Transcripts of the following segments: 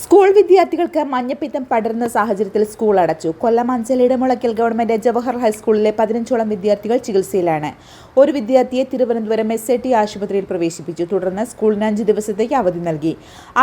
School വിദ്യാർത്ഥികൾക്ക് മഞ്ഞപ്പിത്തം പടരുന്ന സാഹചര്യത്തിൽ സ്കൂൾ അടച്ചു. കൊല്ലം അഞ്ചലിയുടെ മുളയ്ക്കൽ ഗവൺമെന്റ് ജവഹർ ഹൈസ്കൂളിലെ പതിനഞ്ചോളം വിദ്യാർത്ഥികൾ ചികിത്സയിലാണ്. ഒരു വിദ്യാർത്ഥിയെ തിരുവനന്തപുരം എസ് ഐ ടി ആശുപത്രിയിൽ പ്രവേശിപ്പിച്ചു. തുടർന്ന് സ്കൂളിന് അഞ്ച് ദിവസത്തേക്ക് അവധി നൽകി.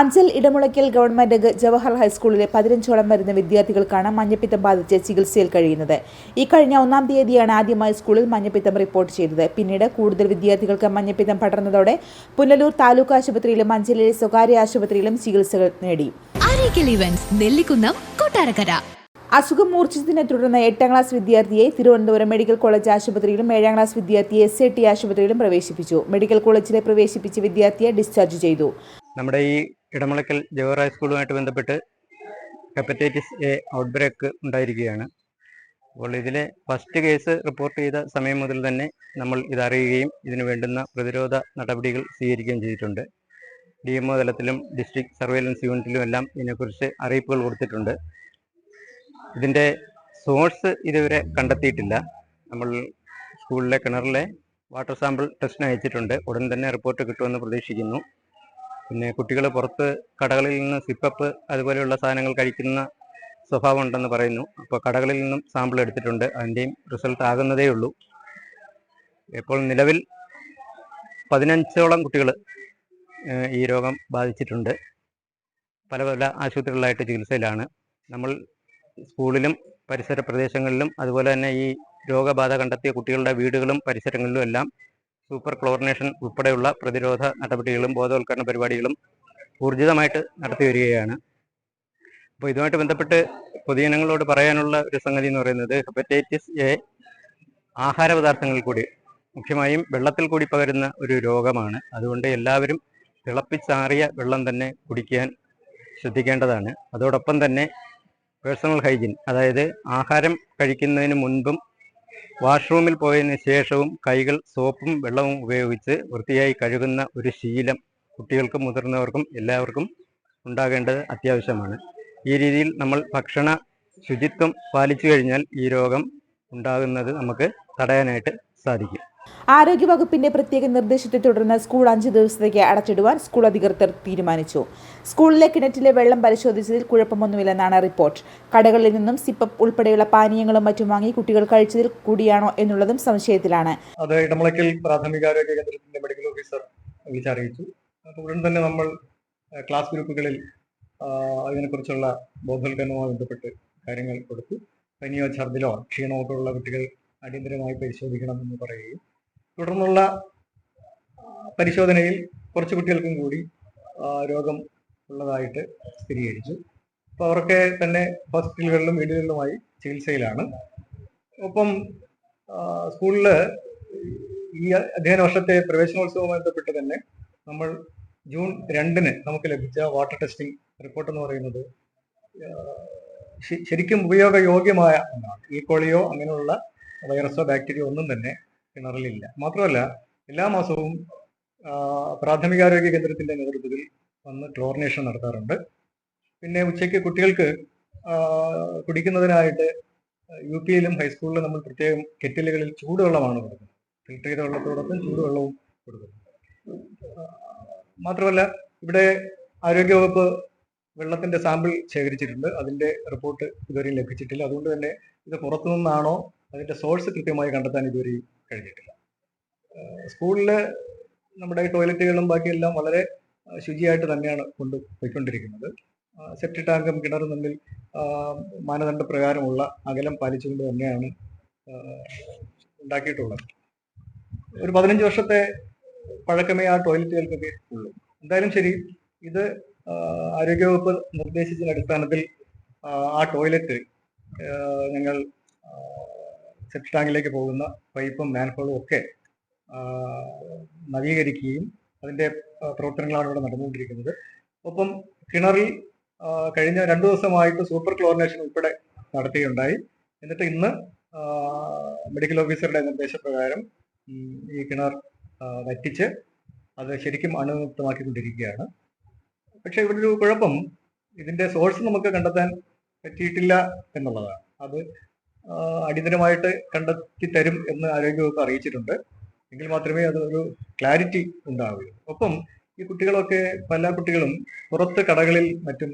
അഞ്ചൽ ഇടമുളയ്ക്കൽ ഗവൺമെന്റ് ജവഹർ ഹൈസ്കൂളിലെ പതിനഞ്ചോളം വരുന്ന വിദ്യാർത്ഥികൾക്കാണ് മഞ്ഞപ്പിത്തം ബാധിച്ച് ചികിത്സയിൽ കഴിയുന്നത്. ഈ കഴിഞ്ഞ ഒന്നാം തീയതിയാണ് ആദ്യമായി സ്കൂളിൽ മഞ്ഞപ്പിത്തം റിപ്പോർട്ട് ചെയ്തത്. പിന്നീട് കൂടുതൽ വിദ്യാർത്ഥികൾക്ക് മഞ്ഞപ്പിത്തം പടർന്നതോടെ പുനലൂർ താലൂക്ക് ആശുപത്രിയിലും അഞ്ചലിലെ സ്വകാര്യ ആശുപത്രിയിലും ചികിത്സകൾ നേടി. ഇവന്റ്സ് നെല്ലിക്കുന്നം കൊട്ടാരക്കര. അസുഖം മൂർച്ഛിച്ചതിനെ തുടർന്ന് എട്ടാം ക്ലാസ് വിദ്യാർത്ഥിയെ തിരുവനന്തപുരം മെഡിക്കൽ കോളേജ് ആശുപത്രിയിലും ഏഴാം ക്ലാസ് വിദ്യാർത്ഥിയെ എസ് ഐ ടി ആശുപത്രിയിലും പ്രവേശിപ്പിച്ചു. മെഡിക്കൽ കോളേജിലെ പ്രവേശിപ്പിച്ച വിദ്യാർത്ഥിയെ ഡിസ്ചാർജ് ചെയ്തു. നമ്മുടെ ഈ ഇടമുളക്കൽ ജവഹർ ഹൈസ്കൂളുമായിട്ട് ബന്ധപ്പെട്ട് ഹെപ്പറ്റൈറ്റിസ് എ ഔട്ട്ബ്രേക്ക് ഉണ്ടായിരിക്കുകയാണ്. അപ്പോൾ ഇതിലെ ഫസ്റ്റ് കേസ് റിപ്പോർട്ട് ചെയ്ത സമയം മുതൽ തന്നെ നമ്മൾ ഇതറിയുകയും ഇതിന് വേണ്ടുന്ന പ്രതിരോധ നടപടികൾ സ്വീകരിക്കുകയും ചെയ്തിട്ടുണ്ട്. ഡി എം തലത്തിലും ഡിസ്ട്രിക്ട് സർവൈലൻസ് യൂണിറ്റിലും എല്ലാം ഇതിനെക്കുറിച്ച് അറിയിപ്പുകൾ കൊടുത്തിട്ടുണ്ട്. ഇതിന്റെ സോഴ്സ് ഇതുവരെ കണ്ടെത്തിയിട്ടില്ല. നമ്മൾ സ്കൂളിലെ കിണറിലെ വാട്ടർ സാമ്പിൾ ടെസ്റ്റിന് അയച്ചിട്ടുണ്ട്. ഉടൻ തന്നെ റിപ്പോർട്ട് കിട്ടുമെന്ന് പ്രതീക്ഷിക്കുന്നു. പിന്നെ കുട്ടികൾ പുറത്ത് കടകളിൽ നിന്ന് സിപ്പപ്പ് അതുപോലെയുള്ള സാധനങ്ങൾ കഴിക്കുന്ന സ്വഭാവം ഉണ്ടെന്ന് പറയുന്നു. അപ്പോൾ കടകളിൽ നിന്നും സാമ്പിൾ എടുത്തിട്ടുണ്ട്. അതിന്റെയും റിസൾട്ട് ആകുന്നതേ ഉള്ളൂ ഇപ്പോൾ നിലവിൽ പതിനഞ്ചോളം കുട്ടികൾ ഈ രോഗം ബാധിച്ചിട്ടുണ്ട്. പല പല ആശുപത്രികളിലായിട്ട് ചികിത്സയിലാണ്. നമ്മൾ സ്കൂളിലും പരിസര പ്രദേശങ്ങളിലും അതുപോലെ തന്നെ ഈ രോഗബാധ കണ്ടെത്തിയ കുട്ടികളുടെ വീടുകളും പരിസരങ്ങളിലും എല്ലാം സൂപ്പർ ക്ലോറിനേഷൻ ഉൾപ്പെടെയുള്ള പ്രതിരോധ നടപടികളും ബോധവൽക്കരണ പരിപാടികളും ഊർജിതമായിട്ട് നടത്തി വരികയാണ്. അപ്പോൾ ഇതുമായിട്ട് ബന്ധപ്പെട്ട് പൊതുജനങ്ങളോട് പറയാനുള്ള ഒരു സംഗതി എന്ന് പറയുന്നത് ഹെപ്പറ്റൈറ്റിസ് എ ആഹാര കൂടി മുഖ്യമായും വെള്ളത്തിൽ കൂടി പകരുന്ന ഒരു രോഗമാണ്. അതുകൊണ്ട് എല്ലാവരും തിളപ്പിച്ചാറിയ വെള്ളം തന്നെ കുടിക്കാൻ ശ്രദ്ധിക്കേണ്ടതാണ്. അതോടൊപ്പം തന്നെ പേഴ്സണൽ ഹൈജീൻ അതായത് ആഹാരം കഴിക്കുന്നതിന് മുൻപും വാഷ്റൂമിൽ പോയതിന് ശേഷവും കൈകൾ സോപ്പും വെള്ളവും ഉപയോഗിച്ച് വൃത്തിയായി കഴുകുന്ന ഒരു ശീലം കുട്ടികൾക്കും മുതിർന്നവർക്കും എല്ലാവർക്കും ഉണ്ടാകേണ്ടത് അത്യാവശ്യമാണ്. ഈ രീതിയിൽ നമ്മൾ ഭക്ഷണ ശുചിത്വം പാലിച്ചു കഴിഞ്ഞാൽ ഈ രോഗം ഉണ്ടാകുന്നത് നമുക്ക് തടയാനായിട്ട് സാധിക്കും ആരോഗ്യവകുപ്പിന്റെ പ്രത്യേക നിർദ്ദേശത്തെ തുടർന്ന് സ്കൂൾ അഞ്ച് ദിവസത്തേക്ക് അടച്ചിടുവാൻ സ്കൂൾ അധികൃതർ തീരുമാനിച്ചു. സ്കൂളിലെ കിണറ്റിലെ വെള്ളം പരിശോധിച്ചതിൽ കുഴപ്പമൊന്നുമില്ലെന്നാണ് റിപ്പോർട്ട്. കടകളിൽ നിന്നും സിപ്പപ്പ് ഉൾപ്പെടെയുള്ള പാനീയങ്ങളും മറ്റും വാങ്ങി കുട്ടികൾ കഴിച്ചതിൽ കൂടിയാണോ എന്നുള്ളതും സംശയത്തിലാണ്. അത് ഇടമുളയ്ക്കൽ പ്രാഥമികാരോഗ്യ കേന്ദ്രത്തിന്റെ മെഡിക്കൽ ഓഫീസർ വിളിച്ചറിയിച്ചു അപ്പോൾ ഉടൻ തന്നെ നമ്മൾ ക്ലാസ് ഗ്രൂപ്പുകളിൽ അതിനെക്കുറിച്ചുള്ള ബോധവൽക്കരണവുമായി ബന്ധപ്പെട്ട് കാര്യങ്ങൾ കൊടുത്തു. പനിയോ ഛർദിലോ ക്ഷീണമൊക്കെ ഉള്ള കുട്ടികൾ അടിയന്തരമായി പരിശോധിക്കണമെന്ന് പറയുകയും തുടർന്നുള്ള പരിശോധനയിൽ കുറച്ച് കുട്ടികൾക്കും കൂടി രോഗം ഉള്ളതായിട്ട് സ്ഥിരീകരിച്ചു. അപ്പോൾ അവരൊക്കെ തന്നെ ഹോസ്പിറ്റലുകളിലും വീടുകളിലുമായി ചികിത്സയിലാണ്. ഒപ്പം സ്കൂളിൽ ഈ അധ്യയന വർഷത്തെ പ്രവേശനോത്സവവുമായി ബന്ധപ്പെട്ട് തന്നെ നമ്മൾ ജൂൺ രണ്ടിന് നമുക്ക് ലഭിച്ച വാട്ടർ ടെസ്റ്റിംഗ് റിപ്പോർട്ട് എന്ന് പറയുന്നത് ശരിക്കും ഉപയോഗയോഗ്യമായ ഒന്നാണ്. ഈ കോളിയോ അങ്ങനെയുള്ള വൈറസോ ബാക്ടീരിയോ ഒന്നും തന്നെ കിണറിലില്ല മാത്രമല്ല എല്ലാ മാസവും പ്രാഥമികാരോഗ്യ കേന്ദ്രത്തിന്റെ നേതൃത്വത്തിൽ വന്ന് ക്ലോറിനേഷൻ നടത്താറുണ്ട്. പിന്നെ ഉച്ചയ്ക്ക് കുട്ടികൾക്ക് കുടിക്കുന്നതിനായിട്ട് യു പിയിലും ഹൈസ്കൂളിലും നമ്മൾ പ്രത്യേകം കെറ്റിലുകളിൽ ചൂടുവെള്ളമാണ് കൊടുക്കുന്നത്. ഫിൽട്ടർ ചെയ്ത വെള്ളത്തോടൊപ്പം ചൂടുവെള്ളവും കൊടുക്കുന്നു. മാത്രമല്ല ഇവിടെ ആരോഗ്യവകുപ്പ് വെള്ളത്തിന്റെ സാമ്പിൾ ശേഖരിച്ചിട്ടുണ്ട്. അതിന്റെ റിപ്പോർട്ട് ഇതുവരെയും ലഭിച്ചിട്ടില്ല. അതുകൊണ്ട് തന്നെ ഇത് പുറത്തു നിന്നാണോ അതിന്റെ സോഴ്സ് കൃത്യമായി കണ്ടെത്താൻ ഇതുവരെ കഴിഞ്ഞിട്ടില്ല. സ്കൂളിൽ നമ്മുടെ ടോയ്ലറ്റുകളും ബാക്കിയെല്ലാം വളരെ ശുചിയായിട്ട് തന്നെയാണ് കൊണ്ട് പോയിക്കൊണ്ടിരിക്കുന്നത്. സെപ്റ്റി ടാങ്കും കിണറും തമ്മിൽ മാനദണ്ഡ പ്രകാരമുള്ള അകലം പാലിച്ചുകൊണ്ട് തന്നെയാണ് ഉണ്ടാക്കിയിട്ടുള്ളത്. ഒരു പതിനഞ്ച് വർഷത്തെ പഴക്കമേ ആ ടോയ്ലറ്റുകൾക്കൊക്കെ ഉള്ളൂ. എന്തായാലും ശരി ഇത് ആരോഗ്യവകുപ്പ് നിർദ്ദേശിച്ചതിന്റെ അടിസ്ഥാനത്തിൽ ആ ടോയ്ലറ്റ് ഞങ്ങൾ സെപ്റ്റി ടാങ്കിലേക്ക് പോകുന്ന പൈപ്പും മാൻഹോളും ഒക്കെ നവീകരിക്കുകയും അതിന്റെ പ്രവർത്തനങ്ങളാണ് ഇവിടെ നടന്നുകൊണ്ടിരിക്കുന്നത്. ഒപ്പം കിണറിൽ കഴിഞ്ഞ രണ്ടു ദിവസമായിട്ട് സൂപ്പർ ക്ലോറിനേഷൻ ഉൾപ്പെടെ നടത്തുകയുണ്ടായി എന്നിട്ട് ഇന്ന് മെഡിക്കൽ ഓഫീസറുടെ നിർദ്ദേശപ്രകാരം ഈ കിണർ വറ്റിച്ച് അത് ശരിക്കും അണുമുക്തമാക്കിക്കൊണ്ടിരിക്കുകയാണ്. പക്ഷേ ഇവിടെ ഒരു കുഴപ്പം ഇതിന്റെ സോഴ്സ് നമുക്ക് കണ്ടെത്താൻ പറ്റിയിട്ടില്ല എന്നുള്ളതാണ്. അത് അടിയന്തരമായിട്ട് കണ്ടെത്തി തരും എന്ന് ആരോഗ്യവകുപ്പ് അറിയിച്ചിട്ടുണ്ട്. എങ്കിൽ മാത്രമേ അത് ഒരു ക്ലാരിറ്റി ഉണ്ടാവുകയുള്ളൂ. ഒപ്പം ഈ കുട്ടികളൊക്കെ പല കുട്ടികളും പുറത്ത് കടകളിൽ മറ്റും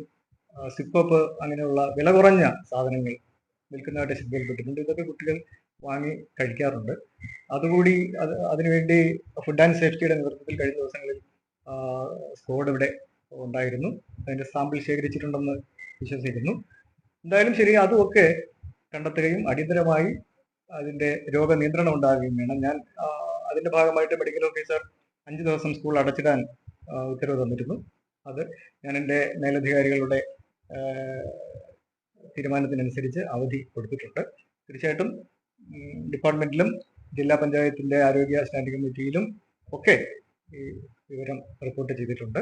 സിപ്പപ്പ് അങ്ങനെയുള്ള വില കുറഞ്ഞ സാധനങ്ങൾ വിൽക്കുന്നതായിട്ട് ശ്രദ്ധയിൽപ്പെട്ടിട്ടുണ്ട്. ഇതൊക്കെ കുട്ടികൾ വാങ്ങി കഴിക്കാറുണ്ട്. അതുകൂടി അത് അതിനുവേണ്ടി ഫുഡ് ആൻഡ് സേഫ്റ്റിയുടെ നേതൃത്വത്തിൽ കഴിഞ്ഞ ദിവസങ്ങളിൽ സ്കോഡ് ഇവിടെ ഉണ്ടായിരുന്നു. അതിന്റെ സാമ്പിൾ ശേഖരിച്ചിട്ടുണ്ടെന്ന് വിശ്വസിക്കുന്നു. എന്തായാലും ശരി അതുമൊക്കെ കണ്ടെത്തുകയും അടിയന്തരമായി അതിന്റെ രോഗനിയന്ത്രണം ഉണ്ടാകുകയും വേണം. ഞാൻ അതിന്റെ ഭാഗമായിട്ട് മെഡിക്കൽ ഓഫീസർ അഞ്ച് ദിവസം സ്കൂൾ അടച്ചിടാൻ ഉത്തരവ് തന്നിരുന്നു. അത് ഞാൻ എന്റെ മേലധികാരികളുടെ തീരുമാനത്തിനനുസരിച്ച് അവധി കൊടുത്തിട്ടുണ്ട്. തീർച്ചയായിട്ടും ഡിപ്പാർട്ട്മെന്റിലും ജില്ലാ പഞ്ചായത്തിന്റെ ആരോഗ്യ സ്റ്റാൻഡിംഗ് കമ്മിറ്റിയിലും ഒക്കെ ഈ വിവരം റിപ്പോർട്ട് ചെയ്തിട്ടുണ്ട്.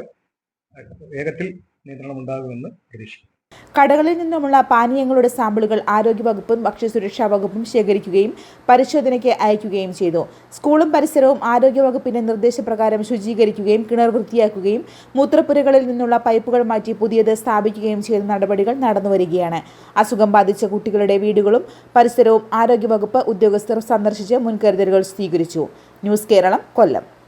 വേഗത്തിൽ നിയന്ത്രണം ഉണ്ടാകുമെന്ന് പ്രതീക്ഷിക്കുന്നു. കടകളിൽ നിന്നുമുള്ള പാനീയങ്ങളുടെ സാമ്പിളുകൾ ആരോഗ്യവകുപ്പും ഭക്ഷ്യസുരക്ഷാ വകുപ്പും ശേഖരിക്കുകയും പരിശോധനയ്ക്ക് അയക്കുകയും ചെയ്തു. സ്കൂളും പരിസരവും ആരോഗ്യവകുപ്പിന്റെ നിർദ്ദേശപ്രകാരം ശുചീകരിക്കുകയും കിണർ വൃത്തിയാക്കുകയും മൂത്രപ്പുരകളിൽ നിന്നുള്ള പൈപ്പുകൾ മാറ്റി പുതിയത് സ്ഥാപിക്കുകയും ചെയ്ത നടപടികൾ നടന്നുവരികയാണ്. അസുഖം ബാധിച്ച കുട്ടികളുടെ വീടുകളും പരിസരവും ആരോഗ്യവകുപ്പ് ഉദ്യോഗസ്ഥർ സന്ദർശിച്ച് മുൻകരുതലുകൾ സ്വീകരിച്ചു. ന്യൂസ് കേരളം കൊല്ലം.